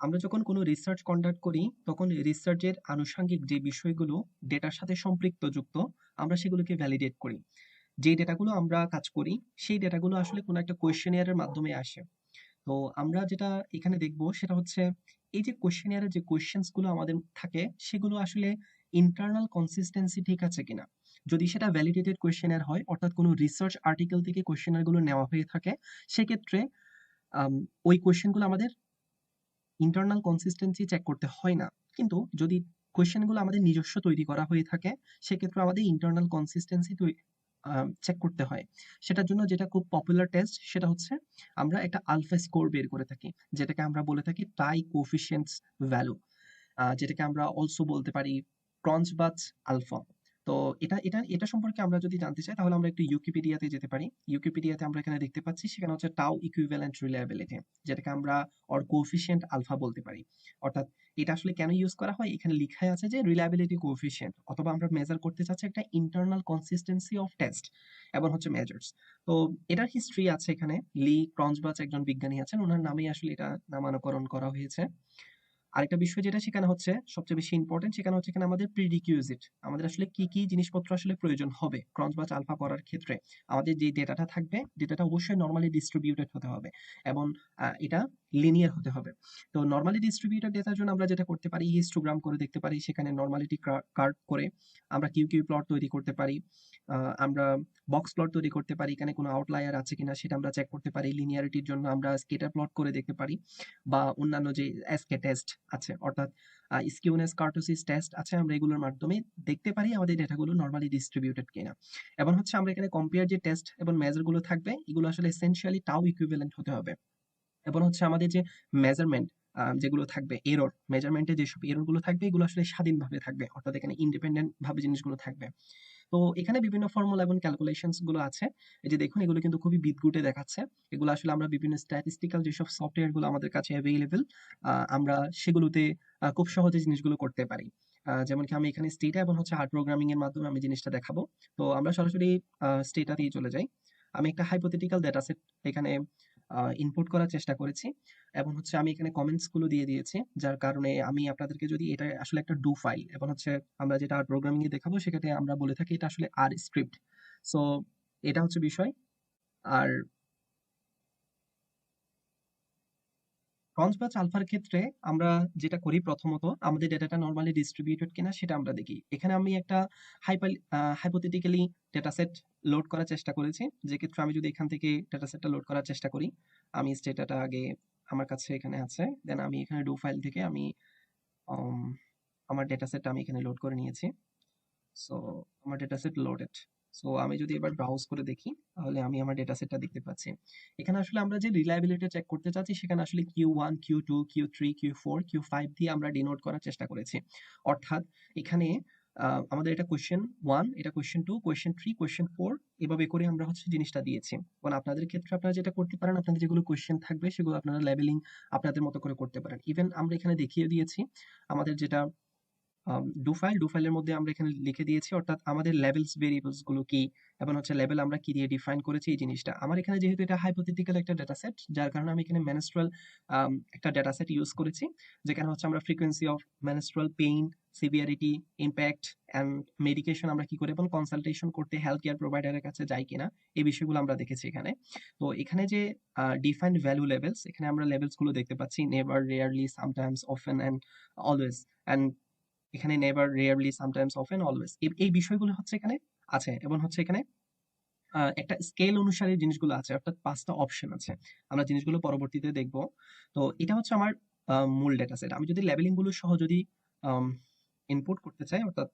আমরা যখন কোনো রিসার্চ কন্ডাক্ট করি, তখন রিসার্চের আনুষঙ্গিক যে বিষয়গুলো ডেটার সাথে সম্পৃক্ত যুক্ত, আমরা সেগুলোকে ভ্যালিডেট করি। যে ডেটাগুলো আমরা কাজ করি, সেই ডেটাগুলো আসলে কোনো একটা কোয়েশ্চেনিয়ারের মাধ্যমে আসে। তো আমরা যেটা এখানে দেখব, সেটা হচ্ছে এই যে কোয়েশ্চেনিয়ারের যে কোয়েশ্চেন্সগুলো আমাদের থাকে, সেগুলো আসলে ইন্টারনাল কনসিস্টেন্সি ঠিক আছে কিনা? যদি সেটা ভ্যালিডেটেড কোয়েশ্চেনার হয়, অর্থাৎ কোনো রিসার্চ আর্টিকেল থেকে কোয়েশ্চেনারগুলো নেওয়া হয়ে থাকে, সেক্ষেত্রে ওই কোয়েশ্চেনগুলো আমাদের ইন্টারনাল কনসিস্টেন্সি চেক করতে হয় না। কিন্তু যদি কোয়েশ্চেনগুলো আমাদের নিজস্ব তৈরি করা হয়ে থাকে, সেক্ষেত্রে আমাদের ইন্টারনাল কনসিস্টেন্সি চেক করতে হয়। সেটার জন্য যেটা খুব পপুলার টেস্ট সেটা হচ্ছে আমরা একটা আলফা স্কোর বের করে থাকি, যেটাকে আমরা বলে থাকি টাই কোফিসিয়েন্টস ভ্যালু যেটাকে আমরা অলসো বলতে পারি ক্রঞ্চবাচ আলফা তো এটা এটা এটা সম্পর্কে আমরা যদি জানতে চাই, তাহলে আমরা একটু ইউকিপিডিয়াতে যেতে পারি। ইউকিপিডিয়াতে আমরা এখানে দেখতে পাচ্ছি, সেখানে হচ্ছে টাও ইকুইভ্যালেন্ট রিলায়েবিলিটি যেটাকে আমরা অর কোফিসিয়েন্ট আলফা বলতে পারি। অর্থাৎ এটা আসলে কেন ইউজ করা হয়? এখানে লেখাই আছে যে রিলায়েবিলিটি কোফিসিয়েন্ট অথবা আমরা মেজার করতে চাচ্ছি একটা ইন্টারনাল কনসিস্টেন্সি অফ টেস্ট এবং হচ্ছে মেজার্স তো এটার হিস্ট্রি আছে এখানে। লি ক্রঞ্জবাচ একজন বিজ্ঞানী আছেন ওনার নামেই আসলে এটা নামানুকরণ করা হয়েছে। আরেকটা বিষয় যেটা সেখানে হচ্ছে সবচেয়ে বেশি ইম্পর্টেন্ট সেখানে হচ্ছে এখানে আমাদের প্রিডিকিউজিট আমাদের আসলে কি কি জিনিসপত্র আসলে প্রয়োজন হবে ক্রঞ্চ বা আলফা করার ক্ষেত্রে, আমাদের যে ডেটাটা থাকবে ডেটাটা অবশ্যই নর্মালি ডিস্ট্রিবিউটেড হতে হবে এবং এটা লিনিয়ার হতে হবে। তো নর্মালি ডিস্ট্রিবিউটেড ডেটার জন্য আমরা যেটা করতে পারি হিস্টোগ্রাম করে দেখতে পারি, সেখানে নর্মালিটি কার্ড করে আমরা কিউ কিউ প্লট তৈরি করতে পারি। আমরা বক্স প্লট তৈরি করতে পারি, এখানে কোনো আউটলায়ার আছে কিনা সেটা আমরা চেক করতে পারি লিনিয়ারিটির জন্য আমরা স্কেটার প্লট করে দেখতে পারি, বা অন্যান্য যে এসকে টেস্ট আছে, অর্থাৎ স্কিউনেস কার্টোসিস টেস্ট আছে, আমরা এগুলোর মাধ্যমে দেখতে পারি আমাদের ডেটাগুলো নর্মালি ডিস্ট্রিবিউটেড কিনা। এবং হচ্ছে আমরা এখানে কম্পেয়ার যে টেস্ট এবং মেজারগুলো থাকবে, এগুলো আসলে এসেনশিয়ালি টাও ইকুইভ্যালেন্ট হতে হবে। এবং হচ্ছে আমাদের যে মেজারমেন্ট যেগুলো থাকবে এরর মেজারমেন্টে যেসব এররগুলো থাকবে, এগুলো আসলে স্বাধীনভাবে থাকবে, অর্থাৎ এখানে ইন্ডিপেন্ডেন্ট ভাবে জিনিসগুলো থাকবে। তো এখানে বিভিন্ন ফর্মুলা এবং ক্যালকুলেশনসগুলো আছে। এই যে দেখুন, এগুলো কিন্তু খুবই বিদগুটে দেখাচ্ছে। এগুলো আসলে আমরা বিভিন্ন স্ট্যাটিস্টিক্যাল যেসব সফটওয়্যারগুলো আমাদের কাছে অ্যাভেলেবেল আমরা সেগুলোতে খুব সহজে জিনিসগুলো করতে পারি। যেমন কি আমি এখানে স্টেটা এবং হচ্ছে হার্ড প্রোগ্রামিং এর মাধ্যমে আমি জিনিসটা দেখাবো। তো আমরা সরাসরি স্টেটাতেই চলে যাই। আমি একটা হাইপোথেটিক্যাল ডেটা সেট এখানে ইনপুট করার চেষ্টা করেছি এবং হচ্ছে আমি এখানে কমেন্টসগুলো দিয়ে দিয়েছি, যার কারণে আমি আপনাদেরকে যদি এটা আসলে একটা ডু ফাইল এবং হচ্ছে আমরা যেটা আর প্রোগ্রামিংয়ে দেখাবো সেখানে আমরা বলে থাকি এটা আসলে আর স্ক্রিপ্ট সো এটা হচ্ছে বিষয়। আর ক্রঞ্চ আলফার ক্ষেত্রে আমরা যেটা করি প্রথমত, আমাদের ডেটাটা নর্মালি ডিস্ট্রিবিউটেড কিনা সেটা আমরা দেখি। এখানে আমি একটা হাইপাল হাইপোথেটিক্যালি ডেটা সেট লোড করার চেষ্টা করেছি। যে ক্ষেত্রে আমি যদি এখান থেকে ডেটা সেটটা লোড করার চেষ্টা করি, আমি স্টেটাটা আগে আমার কাছে এখানে আছে দেন আমি এখানে ডু ফাইল থেকে আমি আমার ডেটা সেটটা আমি এখানে লোড করে নিয়েছি। সো আমার ডেটা সেট লোডেড সো আমি যদি এবার ব্রাউজ করে দেখি, তাহলে আমি আমার ডেটা সেটটা দেখতে পাচ্ছি। এখানে আসলে আমরা যে রিলায়েবিলিটি চেক করতে চাচ্ছি, সেখানে আসলে Q one Q two Q three Q four Q five দিয়ে আমরা ডিনোট করার চেষ্টা করেছি। অর্থাৎ এখানে আমাদের এটা কোয়েশ্চেন ওয়ান এটা question two question three question four এভাবে করে আমরা হচ্ছে জিনিসটা দিয়েছি। এবং আপনাদের ক্ষেত্রে আপনারা যেটা করতে পারেন, আপনাদের যেগুলো কোয়েশ্চেন থাকবে, সেগুলো আপনারা লেভেলিং আপনাদের মতো করে করতে পারেন। ইভেন আমরা এখানে দেখিয়ে দিয়েছি, আমাদের যেটা ডু ফাইল ডু ফাইলের মধ্যে আমরা এখানে লিখে দিয়েছি, অর্থাৎ আমাদের লেভেলস ভেরিয়েবলসগুলো কি, এবং হচ্ছে লেভেল আমরা কি দিয়ে ডিফাইন করেছি এই জিনিসটা। আমার এখানে যেহেতু এটা হাইপোথেটিক্যাল একটা ডেটা সেট যার কারণে আমি এখানে মেনস্ট্রাল একটা ডেটা সেট ইউজ করেছি, যেখানে হচ্ছে আমরা frequency of menstrual pain severity impact and medication আমরা কি করে এবং কনসালটেশন করতে হেলথ কেয়ার প্রোভাইডারের কাছে যাই কিনা, এই বিষয়গুলো আমরা দেখেছি এখানে। তো এখানে যে ডিফাইন্ড ভ্যালু লেভেলস এখানে আমরা লেভেলসগুলো দেখতে পাচ্ছি never rarely sometimes often and always and এখানে never rarely sometimes often always এই বিষয়গুলো হচ্ছে এখানে আছে এবং হচ্ছে এখানে একটা স্কেল অনুসারে জিনিসগুলো আছে, অর্থাৎ পাঁচটা অপশন আছে। আমরা জিনিসগুলো পরবর্তীতে দেখব। তো এটা হচ্ছে আমার মূল ডেটা সেট আমি যদি লেভেলিংগুলো সহ যদি ইনপুট করতে চাই, অর্থাৎ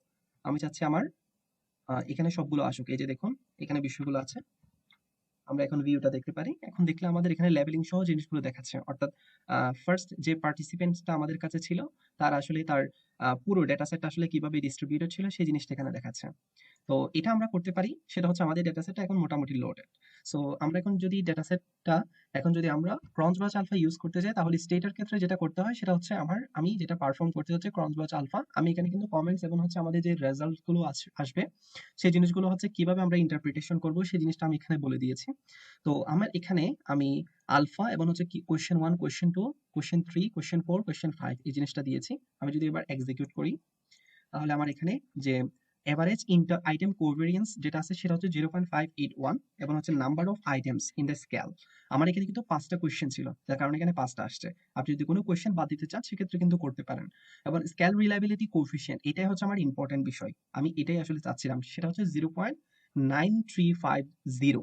আমি চাচ্ছি আমার এখানে সবগুলো আসুক। এই যে দেখুন, এখানে বিষয়গুলো আছে। আমরা এখন ভিউটা দেখতে পারি। এখন দেখলে আমাদের এখানে লেভেলিং সহ জিনিসগুলো দেখাচ্ছে। অর্থাৎ ফার্স্ট যে পার্টিসিপেন্টসটা আমাদের কাছে ছিল তার আসলে তার পুরো ডেটা সেটটা আসলে কীভাবে ডিস্ট্রিবিউটেড ছিল সেই জিনিসটা এখানে দেখাচ্ছে। তো এটা আমরা করতে পারি, সেটা হচ্ছে আমাদের ডেটা সেটটা এখন মোটামুটি লোডেড সো আমরা এখন যদি ডেটা সেটটা এখন যদি আমরা ক্রঞ্চ ব্রাচ আলফা ইউজ করতে যাই, তাহলে স্টেটের ক্ষেত্রে যেটা করতে হয়, সেটা হচ্ছে আমার, আমি যেটা পারফর্ম করতে হচ্ছে ক্রঞ্চ ব্রাচ আলফা আমি এখানে কিন্তু কমেন্টস এবং হচ্ছে আমাদের যে রেজাল্টগুলো আসবে, সেই জিনিসগুলো হচ্ছে কীভাবে আমরা ইন্টারপ্রিটেশন করব, সেই জিনিসটা আমি এখানে বলে দিয়েছি। তো আমার এখানে আমি আলফা এবং হচ্ছে কি question one question two question three question four question five এই জিনিসটা দিয়েছি। আমি যদি এবার এক্সিকিউট করি, তাহলে আমার এখানে যে এভারেজ ইন্টার আইটেম কোভেরিয়েন্স যেটা আছে সেটা হচ্ছে zero point five eight one এবং হচ্ছে number of items in the scale আমার এখানে কিন্তু পাঁচটা কোয়েশ্চেন ছিল, যার কারণে এখানে পাঁচটা আসছে। আপনি যদি কোনো কোয়েশ্চেন বাদ দিতে চান, সেক্ষেত্রে কিন্তু করতে পারেন। এবং স্কেল রিলাইবিলিটি কোফিসিয়েন্ট এটাই হচ্ছে আমার ইম্পর্টেন্ট বিষয়। আমি এটাই আসলে চাচ্ছিলাম, সেটা হচ্ছে zero point nine three five zero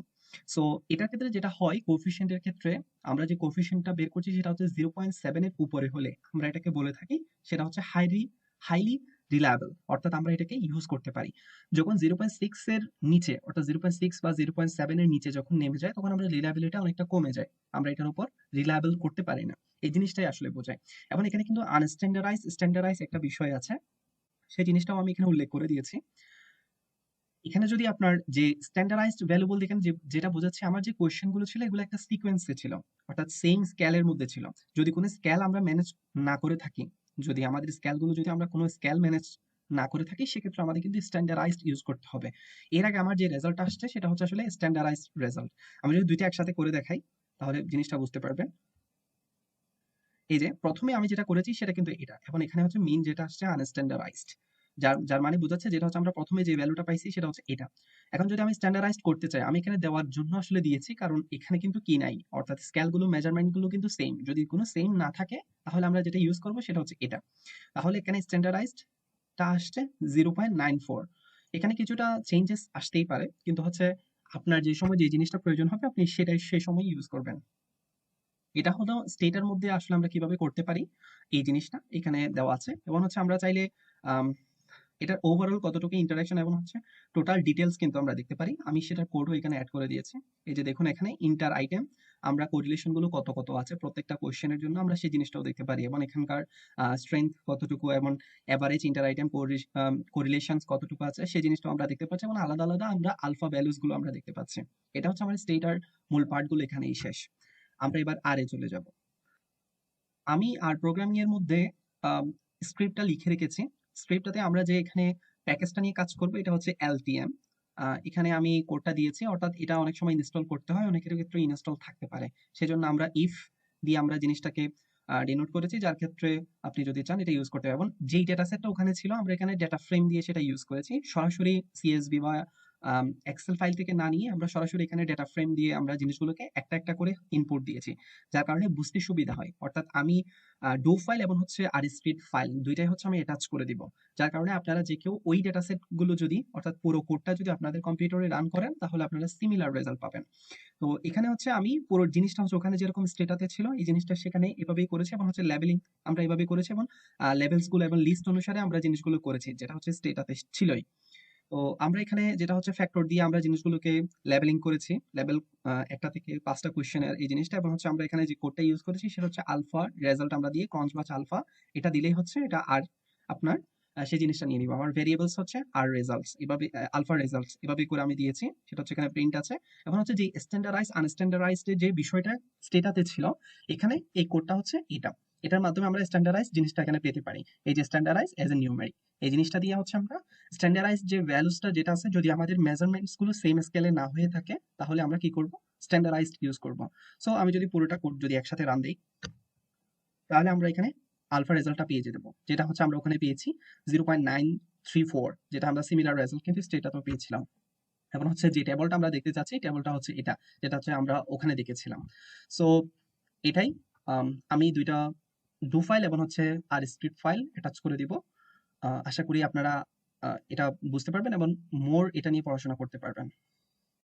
so এটার ক্ষেত্রে যেটা হয় কোফিসিয়েন্টের ক্ষেত্রে আমরা যে কোফিসিয়েন্টটা বের করছি, সেটা হচ্ছে জিরো পয়েন্ট সেভেনের উপরে হলে আমরা এটাকে বলে থাকি, সেটা হচ্ছে হাইলি হাইলি রিলায়েবল অর্থাৎ আমরা এটাকে ইউজ করতে পারি। যখন জিরো পয়েন্ট সিক্স এর নিচে, অর্থাৎ জিরো পয়েন্ট সিক্স বা জিরো পয়েন্ট সেভেন এর নিচে যখন নেমে যায়, তখন আমরা রিলায়েবিলিটি অনেকটা কমে যায়। আমরা এটার উপর রিলায়েবল করতে পারি না। এই জিনিসটাই আসলে বোঝায়। এখন এখানে কিন্তু আনস্ট্যান্ডার্ডাইজ স্ট্যান্ডার্ডাইজ একটা বিষয় আছে। সেই জিনিসটাও আমি এখানে উল্লেখ করে দিয়েছি। এখানে যদি আপনার যে স্ট্যান্ডার্ডাইজড ভ্যালু বলতে যেটা বোঝাচ্ছে আমার যে কোয়েশ্চেনগুলো ছিল, এগুলো একটা সিকোয়েন্সে ছিল, অর্থাৎ সেম স্কেলের মধ্যে ছিল। যদি কোনো স্কেল আমরা ম্যানেজ না করে থাকি, যদি আমাদের স্কেলগুলো যদি আমরা কোনো স্কেল ম্যানেজ না করে থাকি, সেক্ষেত্রে আমাদের কিন্তু স্ট্যান্ডার্ডাইজড ইউজ করতে হবে। এর আগে আমার যে রেজাল্ট আসছে, সেটা হচ্ছে আসলে স্ট্যান্ডার্ডাইজড রেজাল্ট আমি যদি দুইটা একসাথে করে দেখাই, তাহলে জিনিসটা বুঝতে পারবেন। এই যে, প্রথমে আমি যেটা করেছি, সেটা কিন্তু এটা। এখন এখানে হচ্ছে মিন যেটা আসছে আনস্ট্যান্ডার্ডাইজড যার যার মানে বোঝাচ্ছে যেটা হচ্ছে আমরা প্রথমে যে ভ্যালুটা পাইছি সেটা হচ্ছে এটা। এখন যদি আমি স্ট্যান্ডার্ডাইজড করতে চাই, আমি এখানে দেওয়ার জন্য আসলে দিয়েছি, কারণ এখানে কিন্তু কি নাই। অর্থাৎ স্কেলগুলো মেজারমেন্টগুলো কিন্তু সেম যদি কোনো সেম না থাকে, তাহলে আমরা যেটা ইউজ করব সেটা হচ্ছে এটা। তাহলে এখানে স্ট্যান্ডার্ডাইজড টা আসছে জিরো পয়েন্ট নাইন ফোর এখানে কিছুটা চেঞ্জেস আসতেই পারে, কিন্তু হচ্ছে আপনার যে সময়, যে জিনিসটা প্রয়োজন হবে, আপনি সেটাই সেই সময় ইউজ করবেন। এটা হলো স্টেটের মধ্যে আসলে আমরা কীভাবে করতে পারি এই জিনিসটা এখানে দেওয়া আছে। এবং হচ্ছে আমরা চাইলে এটার ওভারঅল কতটুকু ইন্টারাকশন এবং হচ্ছে টোটাল ডিটেলস কিন্তু আমরা দেখতে পারি। আমি সেটার কোডও এখানে অ্যাড করে দিয়েছি। এই যে দেখুন এখানে ইন্টার আইটেম আমরা কোরিলেশনগুলো কত কত আছে, প্রত্যেকটা কোয়েশ্চেনের জন্য আমরা সেই জিনিসটাও দেখতে পারি। এবং এখানকার স্ট্রেংথ কতটুকু এবং অ্যাভারেজ ইন্টার আইটেম কোরিলেশনস কতটুকু আছে, সেই জিনিসটাও আমরা দেখতে পাচ্ছি এবং আলাদা আলাদা আমরা আলফা ভ্যালুসগুলো আমরা দেখতে পাচ্ছি। এটা হচ্ছে আমার স্টেট আর মূল পার্টগুলো এখানেই শেষ। আমরা এবার আরে চলে যাব। আমি আর প্রোগ্রামিং এর মধ্যে স্ক্রিপ্টটা লিখে রেখেছি। স্ক্রিপ্টটাতে আমরা যে এখানে প্যাকেজটা নিয়ে কাজ করব, এটা হচ্ছে এলটিএম এখানে আমি কোডটা দিয়েছি, অর্থাৎ এটা অনেক সময় ইনস্টল করতে হয়, অনেকের ক্ষেত্রে ইনস্টল থাকতে পারে। সেজন্য আমরা ইফ দিয়ে আমরা জিনিসটাকে ডিনোট করেছি, যার ক্ষেত্রে আপনি যদি চান এটা ইউজ করতে পারবেন। যেই ডেটা সেটটা ওখানে ছিল, আমরা এখানে ডেটা ফ্রেম দিয়ে সেটা ইউজ করেছি। সরাসরি সিএসবি বা এক্সেল ফাইল থেকে না নিয়ে আমরা সরাসরি এখানে ডেটা ফ্রেম দিয়ে আমরা জিনিসগুলোকে একটা একটা করে ইনপুট দিয়েছি। যার কারণে বুঝতে সুবিধা হয়। অর্থাৎ আমি ডো ফাইল এবং হচ্ছে আর স্ক্রিপ্ট ফাইল দুইটাই হচ্ছে আমি অ্যাটাচ করে দিব। যার কারণে আপনারা যে কেউ ওই ডেটা সেটগুলো যদি, অর্থাৎ পুরো কোডটা যদি আপনাদের কম্পিউটারে রান করেন, তাহলে আপনারা সিমিলার রেজাল্ট পাবেন। তো এখানে হচ্ছে আমি পুরো জিনিসটা হচ্ছে ওখানে যেরকম স্টেটাতে ছিল, এই জিনিসটা সেখানে এভাবেই করেছি এবং হচ্ছে লেভেলিং আমরা এভাবে করেছি এবং লেভেলসগুলো এবং লিস্ট অনুসারে আমরা জিনিসগুলো করেছি, যেটা হচ্ছে স্টেটাতে ছিলই। তো আমরা এখানে যেটা হচ্ছে ফ্যাক্টর দিয়ে আমরা জিনিসগুলোকে লেবেলিং করেছি। লেভেল একটা থেকে পাঁচটা কোয়েশ্চেনের এই জিনিসটা এবং হচ্ছে আমরা এখানে যে কোডটা ইউজ করেছি সেটা হচ্ছে আলফা রেজাল্ট আমরা দিয়ে ক্রঞ্চ বাচ আলফা এটা দিলেই হচ্ছে এটা আর আপনার সেই জিনিসটা নিয়ে নিব। আমার ভেরিয়েবলস হচ্ছে আর রেজাল্টস এভাবে আলফা রেজাল্টস এভাবে করে আমি দিয়েছি। সেটা হচ্ছে এখানে প্রিন্ট আছে। এখন হচ্ছে যে স্ট্যান্ডার্ডাইজ আনস্ট্যান্ডার্ডাইজড যে বিষয়টা স্টেটাতে ছিল, এখানে এই কোডটা হচ্ছে এটা। এটার মাধ্যমে আমরা স্ট্যান্ডার্ডাইজ জিনিসটা এখানে পেতে পারি। এই যে স্ট্যান্ডার্ডাইজ এজ এ নিউমেরিক এই জিনিসটা দিয়ে হচ্ছে আমরা স্ট্যান্ডার্ডাইজ যে ভ্যালুসটা যেটা আছে, যদি আমাদের মেজারমেন্টসগুলো সেম স্কেলে না হয়ে থাকে, তাহলে আমরা কি করব? স্ট্যান্ডার্ডাইজড ইউজ করব। সো আমি যদি পুরোটা কোড যদি একসাথে রান দেই, তাহলে আমরা এখানে আলফা রেজাল্টটা পেয়ে যেতে যেটা হচ্ছে আমরা ওখানে পেয়েছি zero point nine three four যেটা আমরা সিমিলার রেজাল্ট কিন্তু স্টেটাতেও পেয়েছিলাম। এখন হচ্ছে যে টেবলটা আমরা দেখতে চাচ্ছি টেবলটা হচ্ছে এটা, যেটা হচ্ছে আমরা ওখানে দেখেছিলাম। সো এটাই আমি দুইটা ডু ফাইল এবং হচ্ছে আর স্ক্রিপ্ট ফাইল অ্যাটাচ করে দিব। আশা করি আপনারা এটা বুঝতে পারবেন এবং মোর এটা নিয়ে পড়াশোনা করতে পারবেন।